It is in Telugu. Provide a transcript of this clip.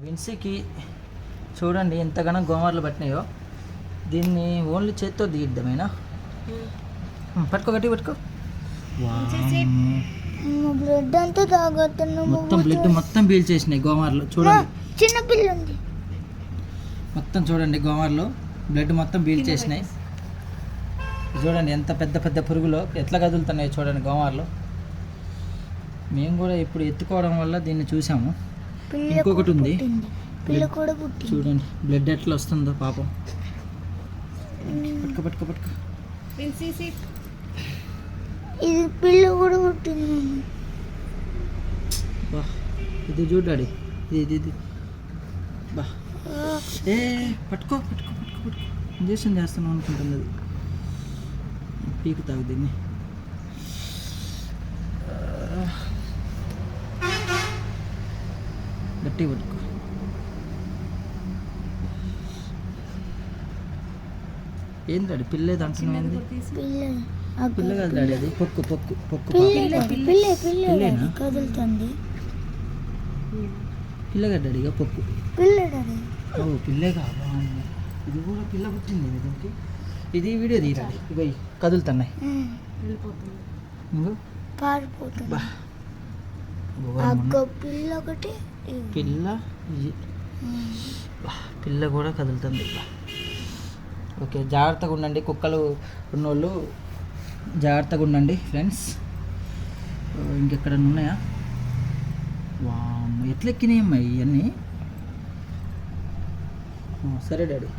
విన్సీకి చూడండి ఎంతగానో గోమార్లు పట్టినాయో. దీన్ని ఓన్లీ చేత్తో తీద్దామేనా పట్టుకో గట్టి పట్టుకో. బ్లడ్ అంతా తాగుతున్నాము మొత్తం బ్లడ్ మొత్తం పీల్చేసినాయి గోమార్లు. చూడండి. చిన్న పిల్ల ఉంది మొత్తం చూడండి గోమార్లు. బ్లడ్ మొత్తం పీల్చేసినాయి చూడండి ఎంత పెద్ద పెద్ద పురుగులు ఎట్లా కదులుతున్నాయి చూడండి గోమార్లు. మేము కూడా ఇప్పుడు ఎత్తుకోవడం వల్ల దీన్ని చూసాము. ఇంకొకటి ఉంది. పిల్ల కూడా పుట్టింది. చూడండి బ్లడ్ ఎట్లా వస్తుందో పాపం. పట్టుకో పట్టుకో పట్టుకో. ఇది పిల్ల కూడా పుట్టింది. బా ఇది చూడాడి ఇది ఇది ఇది. బా. ఏ పట్టుకో పట్టుకో పట్టుకో పట్టుకో. ఇంజక్షన్ చేస్తున్నాం అనుకుంటుంది అది పీకు తాగు దీన్ని. గట్టి పట్టుకో ఏం డాడీ పిల్ల ఆ పిల్ల కాదు డాడీ అది. పొక్కు పొక్కు పొక్కు పిల్ల పాప. పిల్ల. పిల్ల పిల్లేనా? కదులుతుంది. పిల్ల కదా డాడీ ఇక పొక్కు. ఓ పిల్లే కాదు? ఇది కూడా పిల్ల పుట్టింది దీనికి. ఇది వీడియో తీరాలి ఇగో ఇవి కదులుతున్నాయి. పారిపోతుంది. పిల్ల ఒకటి. పిల్ల పిల్ల కూడా కదులుతుంది. ఓకే జాగ్రత్తగా ఉండండి. కుక్కలు ఉన్నోళ్ళు జాగ్రత్తగా ఉండండి ఫ్రెండ్స్. ఇంకెక్కడ ఉన్నాయా? వామ్ ఎట్లెక్కినాయమ్మా ఇవన్నీ సరే డాడీ.